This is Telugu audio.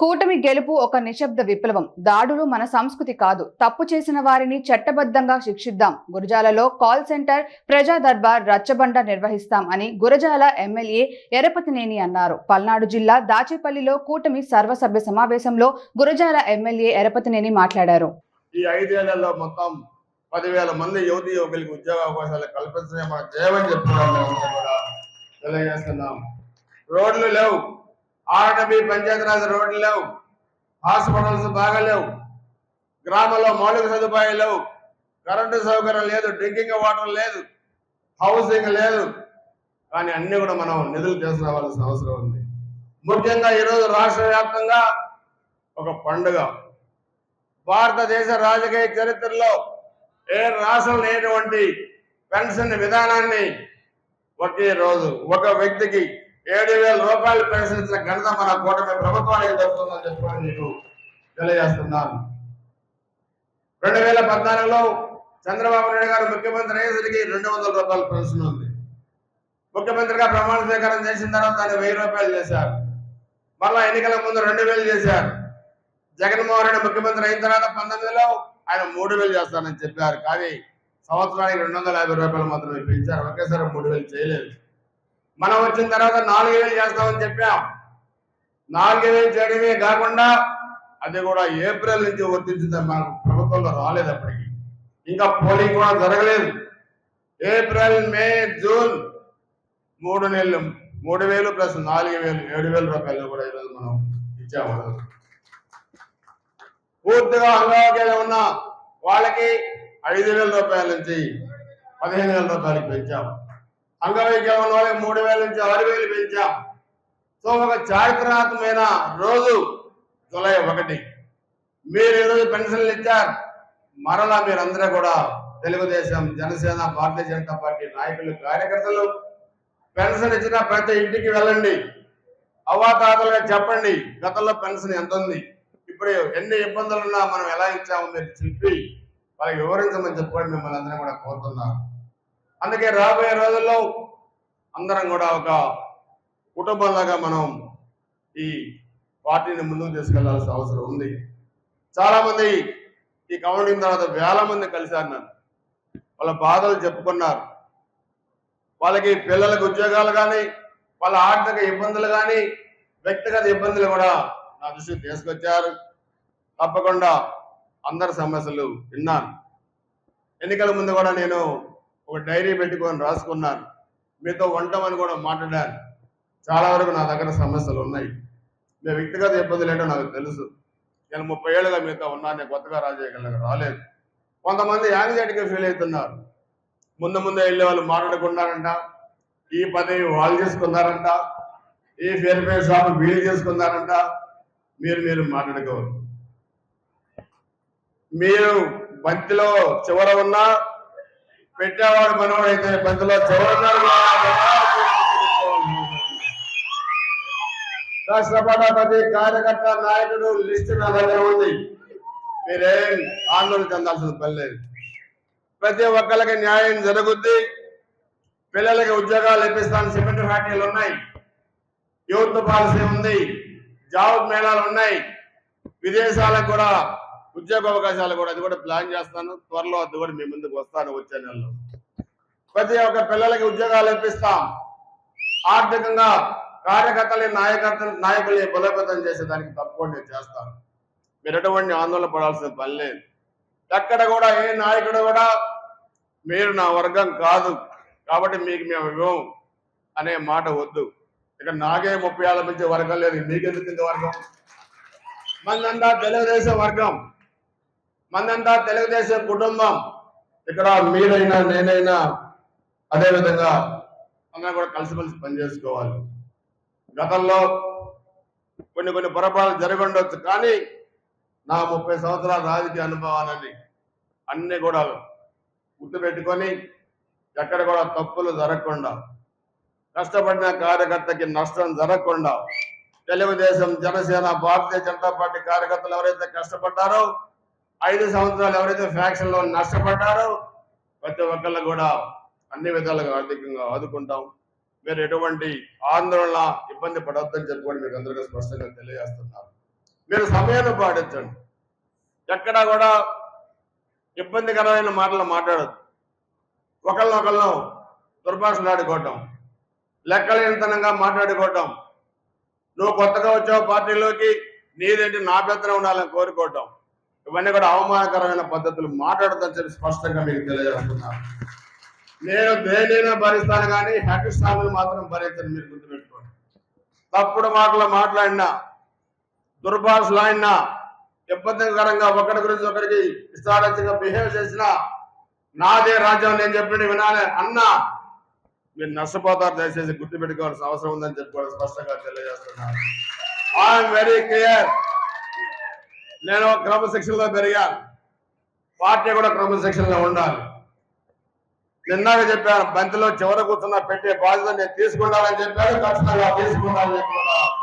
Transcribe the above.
కూటమి గెలుపు ఒక నిశ్శబ్ద విప్లవం. దాడులు మన సంస్కృతి కాదు. తప్పు చేసిన వారిని చట్టబద్ధంగా శిక్షిద్దాం. గురజాలలో కాల్ సెంటర్ ప్రజా దర్బార్ రచ్చబండ నిర్వహిస్తాం అని గురజాల ఎమ్మెల్యే ఎరపతినేని అన్నారు. పల్నాడు జిల్లా దాచేపల్లిలో కూటమి సర్వసభ్య సమావేశంలో గురజాల ఎమ్మెల్యే ఎరపతినేని మాట్లాడారు. ఈ ఐదేళ్ళలో మొత్తం పదివేల మంది యువతి ఉద్యోగ అవకాశాలు జయమని చెప్తున్నాం రోడ్లు లేవు. ఆర్డబీ పంచాయతీరాజ్ రోడ్లు లేవు. హాస్పిటల్స్ బాగాలేవు గ్రామంలో మౌలిక సదుపాయాలు లేవు. కరెంటు సౌకర్యం లేదు డ్రింకింగ్ వాటర్ లేదు హౌసింగ్ లేదు. కానీ అన్ని కూడా మనం నిధులు తీసుకురావాల్సిన అవసరం ఉంది. ముఖ్యంగా ఈరోజు రాష్ట్ర వ్యాప్తంగా ఒక పండుగ. భారతదేశ రాజకీయ చరిత్రలో ఏ రాష్ట్రం లేనటువంటి పెన్షన్ విధానాన్ని ఒకే రోజు ఒక వ్యక్తికి ఏడు వేల రూపాయలు పెన్షన్ ఇచ్చిన ఘనత మన కూటమి ప్రభుత్వానికి దొరుకుతుందని చెప్పని నేను తెలియజేస్తున్నాను. రెండు వేల పద్నాలుగులో చంద్రబాబు నాయుడు గారు ముఖ్యమంత్రి అయ్యేసరికి రెండు వందల రూపాయల పెన్షన్ ఉంది. ముఖ్యమంత్రిగా ప్రమాణ స్వీకారం చేసిన తర్వాత దాన్ని వెయ్యి రూపాయలు చేశారు. మళ్ళా ఎన్నికల ముందు రెండు వేలు చేశారు. జగన్మోహన్ రెడ్డి ముఖ్యమంత్రి అయిన తర్వాత పంతొమ్మిదిలో ఆయన మూడు వేలు చేస్తానని చెప్పారు. కానీ సంవత్సరానికి రెండు వందల యాభై రూపాయలు మాత్రమే పెంచారు ఒకేసారి మూడు వేలు చేయలేదు. మనం వచ్చిన తర్వాత నాలుగు వేలు చేస్తామని చెప్పాం. నాలుగు వేలు చేయడమే కాకుండా అది కూడా ఏప్రిల్ నుంచి వర్తించింది మనకు ప్రభుత్వంలో రాలేదు అప్పటికి. ఇంకా పోలింగ్ కూడా జరగలేదు. ఏప్రిల్ మే జూన్ మూడు నెలలు మూడు వేలు ప్లస్ నాలుగు వేలు ఏడు వేల రూపాయలు కూడా ఈరోజు మనం ఇచ్చాము. పూర్తిగా అంగవైకల్యం ఉన్న వాళ్ళకి ఐదు వేల రూపాయల నుంచి పదిహేను వేల రూపాయలకి పెంచాము. అంగవైకల్యం ఉన్న వాళ్ళకి మూడు వేల నుంచి ఆరు వేలు పెంచాం. సో ఒక చారిత్రాత్మకమైన రోజు జూలై ఒకటి. మీరు ఈరోజు పెన్షన్లు ఇచ్చారు. మరలా మీరందరూ కూడా తెలుగుదేశం జనసేన భారతీయ జనతా పార్టీ నాయకులు కార్యకర్తలు పెన్షన్ ఇచ్చిన ప్రతి ఇంటికి వెళ్ళండి. అవాతాతలుగా చెప్పండి గతంలో పెన్షన్ ఎంత ఉంది ఇప్పుడు ఎన్ని ఇబ్బందులు ఉన్నా మనం ఎలా ఇచ్చామో? మీరు చెప్పి వాళ్ళకి వివరించమని చెప్పండి మిమ్మల్ని అందరం కూడా కోరుతున్నారు అందుకే రాబోయే రోజుల్లో అందరం కూడా ఒక కుటుంబంలాగా మనం ఈ పార్టీని ముందుకు తీసుకెళ్ళాల్సిన అవసరం ఉంది. చాలా మంది ఈ కౌంటింగ్ తర్వాత వేల మంది కలిశారు నన్ను వాళ్ళ బాధలు చెప్పుకున్నారు. వాళ్ళకి పిల్లలకు ఉద్యోగాలు కానీ వాళ్ళ ఆర్థిక ఇబ్బందులు కానీ వ్యక్తిగత ఇబ్బందులు కూడా నా దృష్టికి తీసుకొచ్చారు. తప్పకుండా అందరి సమస్యలు విన్నాను. ఎన్నికల ముందు కూడా నేను ఒక డైరీ పెట్టుకొని రాసుకున్నాను. మీతో వంటమని కూడా మాట్లాడాను. చాలా వరకు నా దగ్గర సమస్యలు ఉన్నాయి. మీ వ్యక్తిగత ఇబ్బందులు ఏంటో నాకు తెలుసు. నేను ముప్పై ఏళ్ళుగా మీతో ఉన్నాను. నేను కొత్తగా రాజకీయాలకు రాలేదు. కొంతమంది యాంగ్జైటీగా ఫీల్ అవుతున్నారు. ముందు ముందు వెళ్ళే వాళ్ళు మాట్లాడుకున్నారంట. ఈ పదవి వాళ్ళు చేసుకున్నారంట. ఈ ఫేర్ షాపు షాప్ వీళ్ళు చేసుకున్నారంట. మీరు మీరు మాట్లాడుకోరు మీరు బంతిలో చివర ఉన్నా పెట్టేవాడు మనవాడైతే పెద్దలో చివర ఉన్నారు ప్రతి కార్యకర్త నాయకుడు లిస్టు నా దగ్గర ఉంది. మీరేం ఆందోళన చెందాల్సిన పని లేదు. ప్రతి ఒక్కరికి న్యాయం జరుగుద్ది. పిల్లలకి ఉద్యోగాలు ఇప్పిస్తాను. సిమెంట్ ఫ్యాక్టరీలు ఉన్నాయి. యూత్ పాలసీ ఉంది. జాబ్ మేళాలు ఉన్నాయి. విదేశాలకు కూడా ఉద్యోగ అవకాశాలు కూడా అది కూడా ప్లాన్ చేస్తాను. త్వరలో అది కూడా మీ ముందుకు వస్తాను వచ్చే నెలలో. ప్రతి ఒక్క పిల్లలకి ఉద్యోగాలు ఇప్పిస్తాం. ఆర్థికంగా కార్యకర్తలు నాయకర్త నాయకుల్ని బలోపేతం చేసేదానికి తప్పకుండా నేను చేస్తాను. మీరు ఎటువంటి ఆందోళన పడాల్సిన పని లేదు. ఎక్కడ కూడా ఏ నాయకుడు కూడా మీరు నా వర్గం కాదు కాబట్టి మీకు మేము ఇవ్వం అనే మాట వద్దు. ఇక నాకే ముప్పై ఏళ్ళ మంచి వర్గం లేదు మీకెందుకు ఇంత వర్గం? మందంతా తెలుగుదేశం వర్గం. మందంతా తెలుగుదేశం కుటుంబం. ఇక్కడ మీరైనా నేనైనా అదేవిధంగా అందరం కూడా కలిసిమెలిసి పనిచేసుకోవాలి. గతంలో కొన్ని కొన్ని పొరపాట్లు జరిగి ఉండొచ్చు కానీ నా ముప్పై సంవత్సరాల రాజకీయ అనుభవాలని అన్ని కూడా గుర్తుపెట్టుకొని ఎక్కడ కూడా తప్పులు జరగకుండా కష్టపడిన కార్యకర్తకి నష్టం జరగకుండా తెలుగుదేశం జనసేన భారతీయ జనతా పార్టీ కార్యకర్తలు ఎవరైతే కష్టపడ్డారో ఐదు సంవత్సరాలు ఎవరైతే ఫ్యాక్షన్లో నష్టపడ్డారో ప్రతి ఒక్కళ్ళు కూడా అన్ని విధాలుగా ఆర్థికంగా ఆదుకుంటాం. మీరు ఎటువంటి ఆందోళన ఇబ్బంది పడవద్దని చెప్పి కూడా మీకు అందరికీ స్పష్టంగా తెలియజేస్తున్నారు. మీరు సమయాన్ని పాటించండి. ఎక్కడా కూడా ఇబ్బందికరమైన మాటలు మాట్లాడదు ఒకళ్ళనొకళ్ళు దుర్భాషలాడుకోవటం లెక్కలేనితనంగా మాట్లాడుకోవటం నువ్వు కొత్తగా వచ్చావు పార్టీలోకి నీదేంటి నా పెత్తనం ఉండాలని కోరుకోవటం ఇవన్నీ కూడా అవమానకరమైన పద్ధతులు మాట్లాడదని చెప్పి స్పష్టంగా మీకు తెలియజేస్తున్నాను నేను దేనినైనా భరిస్తాను కానీ హెడ్ స్టాంపులు మాత్రం భరించను మీరు గుర్తుపెట్టుకోండి. తప్పుడు మాటలు మాట్లాడినా దుర్భాషలు ఆడినా ఇబ్బందికరంగా ఒకరి గురించి ఒకరికి ఇష్టారంగా బిహేవ్ చేసినా నాదే రాజ్యం నేను చెప్పిన వినాలి అన్నా మీరు నష్టపోతారు దయచేసి గుర్తుపెట్టుకోవాల్సిన అవసరం ఉందని చెప్పి కూడా స్పష్టంగా తెలియజేస్తున్నాను ఐఎమ్ వెరీ క్లియర్ నేను క్రమశిక్షణలో పెరిగాను. పార్టీ కూడా క్రమశిక్షణగా ఉండాలి. నిన్నాక చెప్పాను బంతిలో చివర కూర్చున్న పెట్టే బాధ్యత నేను తీసుకుంటానని చెప్పాను ఖచ్చితంగా తీసుకుంటానని చెప్పి